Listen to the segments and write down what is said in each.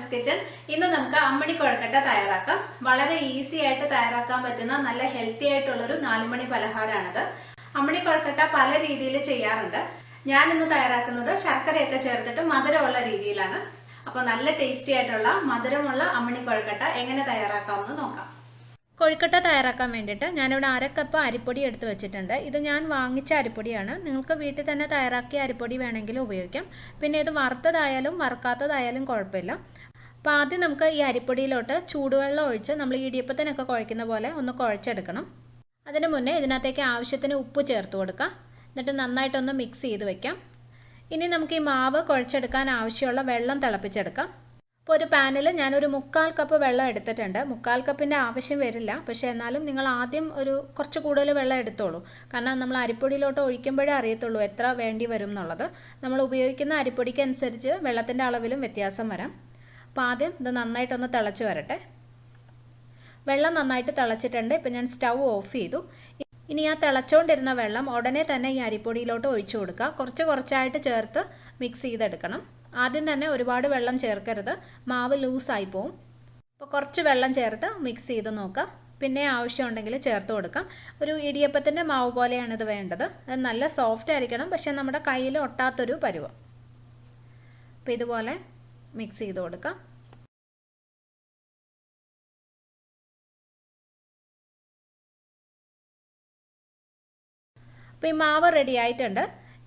Shanas kitchen ഇന്ന് നമുക്ക് അമ്മണി കുഴക്കട്ട തയ്യാറാക്കാം. വളരെ ഈസി ആയിട്ട് തയ്യാറാക്കാൻ പറ്റുന്ന നല്ല ഹെൽത്തി ആയിട്ടുള്ള ഒരു നാലുമണി പലഹാരമാണിത് അമ്മണി കുഴക്കട്ട പല രീതിയിൽ ചെയ്യാറുണ്ട്. ഞാൻ ഇന്ന് തയ്യാറാക്കുന്നത് ശർക്കരയൊക്കെ ചേർത്തിട്ട് മധുരമുള്ള രീതിയിലാണ്. അപ്പോൾ നല്ല ടേസ്റ്റി ആയിട്ടുള്ള മധുരമുള്ള അമ്മണി കുഴക്കട്ട എങ്ങനെ തയ്യാറാക്കാമെന്ന് നോക്കാം. കൊഴുക്കട്ട തയ്യാറാക്കാൻ വേണ്ടിയിട്ട് ഞാനിവിടെ അരക്കപ്പ് അരിപ്പൊടി എടുത്തു വെച്ചിട്ടുണ്ട്. ഇത് ഞാൻ വാങ്ങിച്ച അരിപ്പൊടിയാണ്. നിങ്ങൾക്ക് വീട്ടിൽ തന്നെ തയ്യാറാക്കിയ അരിപ്പൊടി വേണമെങ്കിൽ ഉപയോഗിക്കാം. പിന്നെ ഇത് വറുത്തതായാലും വറുക്കാത്തതായാലും കുഴപ്പമില്ല. അപ്പോൾ ആദ്യം നമുക്ക് ഈ അരിപ്പൊടിയിലോട്ട് ചൂടുവെള്ളം ഒഴിച്ച് നമ്മൾ ഇടിയപ്പത്തിനൊക്കെ കുഴയ്ക്കുന്ന പോലെ ഒന്ന് കുഴച്ചെടുക്കണം. അതിന് മുന്നേ ഇതിനകത്തേക്ക് ആവശ്യത്തിന് ഉപ്പ് ചേർത്ത് കൊടുക്കുക. എന്നിട്ട് നന്നായിട്ടൊന്ന് മിക്സ് ചെയ്ത് വെക്കാം. ഇനി നമുക്ക് ഈ മാവ് കുഴച്ചെടുക്കാൻ ആവശ്യമുള്ള വെള്ളം തിളപ്പിച്ചെടുക്കാം. ഇപ്പോൾ ഒരു പാനിൽ ഞാനൊരു മുക്കാൽ കപ്പ് വെള്ളം എടുത്തിട്ടുണ്ട്. മുക്കാൽ കപ്പിന്റെ ആവശ്യം വരില്ല. പക്ഷേ എന്നാലും നിങ്ങൾ ആദ്യം ഒരു കുറച്ച് കൂടുതൽ വെള്ളം എടുത്തോളൂ. കാരണം നമ്മൾ അരിപ്പൊടിയിലോട്ട് ഒഴിക്കുമ്പോഴേ അറിയത്തുള്ളൂ എത്ര വേണ്ടി വരും എന്നുള്ളത്. നമ്മൾ ഉപയോഗിക്കുന്ന അരിപ്പൊടിക്ക് അനുസരിച്ച് വെള്ളത്തിന്റെ അളവിലും വ്യത്യാസം വരാം. അപ്പോൾ ആദ്യം ഇത് നന്നായിട്ടൊന്ന് തിളച്ച് വരട്ടെ. വെള്ളം നന്നായിട്ട് തിളച്ചിട്ടുണ്ട്. ഇപ്പം ഞാൻ സ്റ്റൗ ഓഫ് ചെയ്തു. ഇനി ആ തിളച്ചുകൊണ്ടിരുന്ന വെള്ളം ഉടനെ തന്നെ ഈ അരിപ്പൊടിയിലോട്ട് ഒഴിച്ചു കൊടുക്കുക. കുറച്ച് കുറച്ചായിട്ട് ചേർത്ത് മിക്സ് ചെയ്തെടുക്കണം. ആദ്യം തന്നെ ഒരുപാട് വെള്ളം ചേർക്കരുത്. മാവ് ലൂസായി പോവും. അപ്പോൾ കുറച്ച് വെള്ളം ചേർത്ത് മിക്സ് ചെയ്ത് നോക്കുക. പിന്നെ ആവശ്യമുണ്ടെങ്കിൽ ചേർത്ത് കൊടുക്കാം. ഒരു ഇടിയപ്പത്തിന്റെ മാവ് പോലെയാണ് ഇത് വേണ്ടത്. അത് നല്ല സോഫ്റ്റ് ആയിരിക്കണം. പക്ഷേ നമ്മുടെ കയ്യിൽ ഒട്ടാത്തൊരു പരുവം. അപ്പോൾ ഇതുപോലെ മിക്സ് ചെയ്ത് കൊടുക്കാം. അപ്പോൾ ഈ മാവ് റെഡി ആയിട്ടുണ്ട്.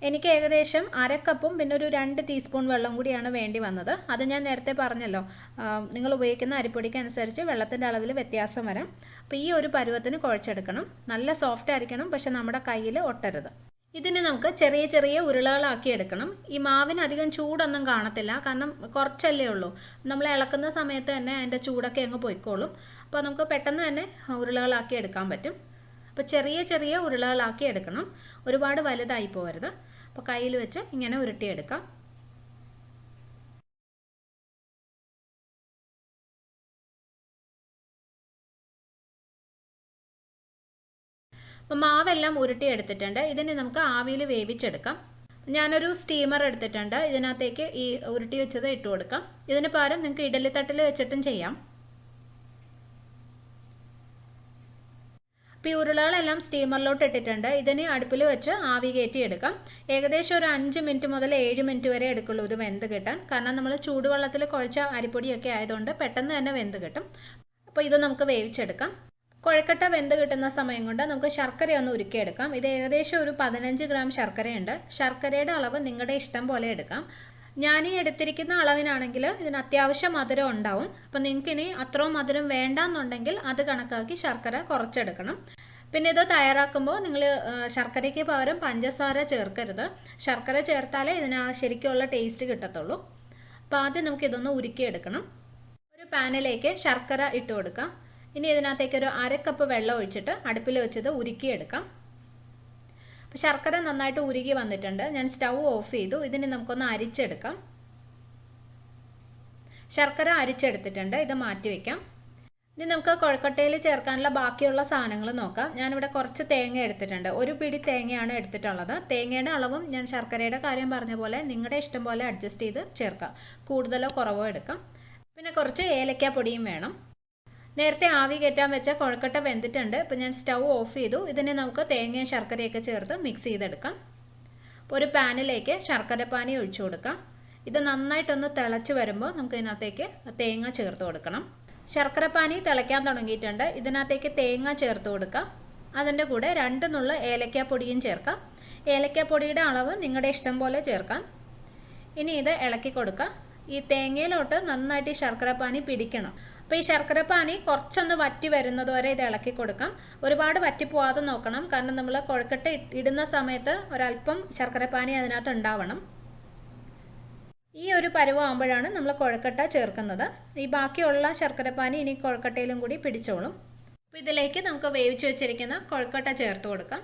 എനിക്ക് ഏകദേശം അരക്കപ്പും പിന്നെ ഒരു രണ്ട് ടീസ്പൂൺ വെള്ളം കൂടിയാണ് വേണ്ടി വന്നത്. അത് ഞാൻ നേരത്തെ പറഞ്ഞല്ലോ. നിങ്ങൾ ഉപയോഗിക്കുന്ന അരിപ്പൊടിക്ക് അനുസരിച്ച് വെള്ളത്തിന്റെ അളവിൽ വ്യത്യാസം വരാം. അപ്പോൾ ഈ ഒരു പരുവത്തിന് കുഴച്ചെടുക്കണം. നല്ല സോഫ്റ്റ് ആയിരിക്കണം പക്ഷെ നമ്മുടെ കയ്യിൽ ഒട്ടരുത്. ഇതിന് നമുക്ക് ചെറിയ ചെറിയ ഉരുളകളാക്കി എടുക്കണം. ഈ മാവിന് അധികം ചൂടൊന്നും കാണത്തില്ല. കാരണം കുറച്ചല്ലേ ഉള്ളൂ. നമ്മൾ ഇളക്കുന്ന സമയത്ത് തന്നെ അതിന്റെ ചൂടൊക്കെ അങ്ങ് പൊയ്ക്കോളും. അപ്പോൾ നമുക്ക് പെട്ടെന്ന് തന്നെ ഉരുളകളാക്കി എടുക്കാൻ പറ്റും. അപ്പോൾ ചെറിയ ചെറിയ ഉരുളകളാക്കി എടുക്കണം. ഒരുപാട് വലുതായി പോകരുത്. അപ്പോൾ കയ്യിൽ വെച്ച് ഇങ്ങനെ ഉരുട്ടിയെടുക്കാം. അപ്പോൾ മാവെല്ലാം ഉരുട്ടി എടുത്തിട്ടുണ്ട്. ഇതിനെ നമുക്ക് ആവിയിൽ വേവിച്ചെടുക്കാം. ഞാനൊരു സ്റ്റീമർ എടുത്തിട്ടുണ്ട്. ഇതിനകത്തേക്ക് ഈ ഉരുട്ടി വെച്ചത് ഇട്ട് കൊടുക്കാം. ഇതിന് പകരം നിങ്ങൾക്ക് ഇഡലിത്തട്ടിൽ വെച്ചിട്ടും ചെയ്യാം. അപ്പോൾ ഈ ഉരുളകളെല്ലാം സ്റ്റീമറിലോട്ട് ഇട്ടിട്ടുണ്ട്. ഇതിനെ അടുപ്പിൽ വെച്ച് ആവി കയറ്റി എടുക്കാം. ഏകദേശം ഒരു അഞ്ച് മിനിറ്റ് മുതൽ ഏഴ് മിനിറ്റ് വരെ എടുക്കുള്ളൂ ഇത് വെന്ത് കിട്ടാൻ. കാരണം നമ്മൾ ചൂടുവെള്ളത്തിൽ കുഴച്ച അരിപ്പൊടിയൊക്കെ ആയതുകൊണ്ട് പെട്ടെന്ന് തന്നെ വെന്ത് കിട്ടും. അപ്പോൾ ഇത് നമുക്ക് വേവിച്ചെടുക്കാം. കുഴക്കട്ട വെന്ത് കിട്ടുന്ന സമയം കൊണ്ട് നമുക്ക് ശർക്കര ഒന്ന് ഉരുക്കിയെടുക്കാം. ഇത് ഏകദേശം ഒരു പതിനഞ്ച് ഗ്രാം ശർക്കരയുണ്ട്. ശർക്കരയുടെ അളവ് നിങ്ങളുടെ ഇഷ്ടം പോലെ എടുക്കാം. ഞാൻ ഈ എടുത്തിരിക്കുന്ന അളവിനാണെങ്കിൽ ഇതിന് അത്യാവശ്യം മധുരം ഉണ്ടാവും. അപ്പം നിങ്ങൾക്ക് ഇനി അത്രയും മധുരം വേണ്ടാന്നുണ്ടെങ്കിൽ അത് കണക്കാക്കി ശർക്കര കുറച്ചെടുക്കണം. പിന്നെ ഇത് തയ്യാറാക്കുമ്പോൾ നിങ്ങൾ ശർക്കരയ്ക്ക് പകരം പഞ്ചസാര ചേർക്കരുത്. ശർക്കര ചേർത്താലേ ഇതിന് ശരിക്കുള്ള ടേസ്റ്റ് കിട്ടത്തുള്ളൂ. അപ്പോൾ ആദ്യം നമുക്ക് ഇതൊന്ന് ഉരുക്കിയെടുക്കണം. ഒരു പാനിലേക്ക് ശർക്കര ഇട്ട് കൊടുക്കാം. ഇനി ഇതിനകത്തേക്ക് ഒരു അരക്കപ്പ് കപ്പ് വെള്ളം ഒഴിച്ചിട്ട് അടുപ്പിൽ വെച്ചത് ഉരുക്കിയെടുക്കാം. അപ്പോൾ ശർക്കര നന്നായിട്ട് ഉരുകി വന്നിട്ടുണ്ട്. ഞാൻ സ്റ്റൗ ഓഫ് ചെയ്തു. ഇതിന് നമുക്കൊന്ന് അരിച്ചെടുക്കാം. ശർക്കര അരിച്ചെടുത്തിട്ടുണ്ട്. ഇത് മാറ്റി വയ്ക്കാം ഇനി നമുക്ക് കുഴക്കട്ടയിൽ ചേർക്കാനുള്ള ബാക്കിയുള്ള സാധനങ്ങൾ നോക്കാം. ഞാനിവിടെ കുറച്ച് തേങ്ങ എടുത്തിട്ടുണ്ട്. ഒരു പിടി തേങ്ങയാണ് എടുത്തിട്ടുള്ളത്. തേങ്ങയുടെ അളവും ഞാൻ ശർക്കരയുടെ കാര്യം പറഞ്ഞ പോലെ നിങ്ങളുടെ ഇഷ്ടം പോലെ അഡ്ജസ്റ്റ് ചെയ്ത് ചേർക്കാം. കൂടുതലോ കുറവോ എടുക്കാം. പിന്നെ കുറച്ച് ഏലക്കാ പൊടിയും വേണം. നേരത്തെ ആവി കയറ്റാൻ വെച്ച കൊഴക്കട്ട വെന്തിട്ടുണ്ട്. ഇപ്പം ഞാൻ സ്റ്റൗ ഓഫ് ചെയ്തു. ഇതിനെ നമുക്ക് തേങ്ങയും ശർക്കരയൊക്കെ ചേർത്ത് മിക്സ് ചെയ്തെടുക്കാം. ഒരു പാനിലേക്ക് ശർക്കര പാനി ഒഴിച്ചു കൊടുക്കാം. ഇത് നന്നായിട്ടൊന്ന് തിളച്ച് വരുമ്പോൾ നമുക്ക് ഇതിനകത്തേക്ക് തേങ്ങ ചേർത്ത് കൊടുക്കണം. ശർക്കര പാനി തിളയ്ക്കാൻ തുടങ്ങിയിട്ടുണ്ട്. ഇതിനകത്തേക്ക് തേങ്ങ ചേർത്ത് കൊടുക്കാം. അതിന്റെ കൂടെ രണ്ട് നുള്ള ഏലക്കാപ്പൊടിയും ചേർക്കാം. ഏലക്കാപ്പൊടിയുടെ അളവ് നിങ്ങളുടെ ഇഷ്ടം പോലെ ചേർക്കാം. ഇനി ഇത് ഇളക്കി കൊടുക്കാം. ഈ തേങ്ങയിലോട്ട് നന്നായിട്ട് ഈ ശർക്കര പാനി പിടിക്കണം. അപ്പോൾ ഈ ശർക്കര പാനി കുറച്ചൊന്ന് വറ്റി വരുന്നത് വരെ ഇത് ഇളക്കി കൊടുക്കാം. ഒരുപാട് വറ്റി പോവാതെ നോക്കണം. കാരണം നമ്മൾ കുഴക്കട്ട ഇടുന്ന സമയത്ത് ഒരല്പം ശർക്കര പാനി അതിനകത്ത് ഉണ്ടാവണം. ഈ ഒരു പരുവാകുമ്പോഴാണ് നമ്മൾ കുഴക്കട്ട ചേർക്കുന്നത്. ഈ ബാക്കിയുള്ള ശർക്കര പാനി ഇനി കുഴക്കട്ടയിലും കൂടി പിടിച്ചോളും. അപ്പോൾ ഇതിലേക്ക് നമുക്ക് വേവിച്ച് വെച്ചിരിക്കുന്ന കുഴക്കട്ട ചേർത്ത് കൊടുക്കാം.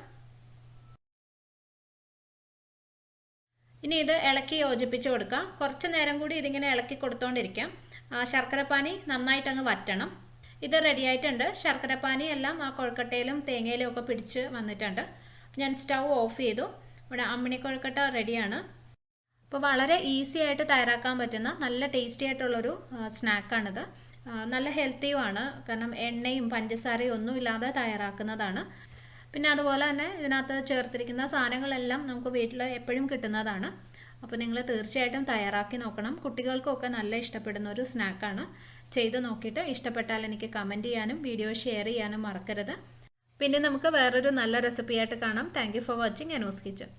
ഇനി ഇത് ഇളക്കി യോജിപ്പിച്ച് കൊടുക്കാം കുറച്ച് നേരം കൂടി ഇതിങ്ങനെ ഇളക്കി കൊടുത്തോണ്ടിരിക്കാം. ശർക്കരപ്പാനി നന്നായിട്ട് അങ്ങ് വറ്റണം. ഇത് റെഡി ആയിട്ടുണ്ട്. ശർക്കരപ്പാനി എല്ലാം ആ കൊഴുക്കട്ടയിലും തേങ്ങയിലും ഒക്കെ പിടിച്ച് വന്നിട്ടുണ്ട്. ഞാൻ സ്റ്റൗ ഓഫ് ചെയ്തു. ഇവിടെ അമ്മിണി കൊഴുക്കട്ട റെഡിയാണ് അപ്പോൾ വളരെ ഈസി ആയിട്ട് തയ്യാറാക്കാൻ പറ്റുന്ന നല്ല ടേസ്റ്റി ആയിട്ടുള്ളൊരു സ്നാക്കാണിത് നല്ല ഹെൽത്തിയുമാണ് കാരണം എണ്ണയും പഞ്ചസാരയും ഒന്നും ഇല്ലാതെ തയ്യാറാക്കുന്നതാണ്. പിന്നെ അതുപോലെ തന്നെ ഇതിനകത്ത് ചേർത്തിരിക്കുന്ന സാധനങ്ങളെല്ലാം നമുക്ക് വീട്ടിൽ എപ്പോഴും കിട്ടുന്നതാണ്. അപ്പോൾ നിങ്ങൾ തീർച്ചയായിട്ടും തയ്യാറാക്കി നോക്കണം. കുട്ടികൾക്കൊക്കെ നല്ല ഇഷ്ടപ്പെടുന്ന ഒരു സ്നാക്കാണ്. ചെയ്ത് നോക്കിയിട്ട് ഇഷ്ടപ്പെട്ടാൽ എനിക്ക് കമന്റ് ചെയ്യാനും വീഡിയോ ഷെയർ ചെയ്യാനും മറക്കരുത്. പിന്നെ നമുക്ക് വേറൊരു നല്ല റെസിപ്പി ആയിട്ട് കാണാം. Thank for watching Anu's kitchen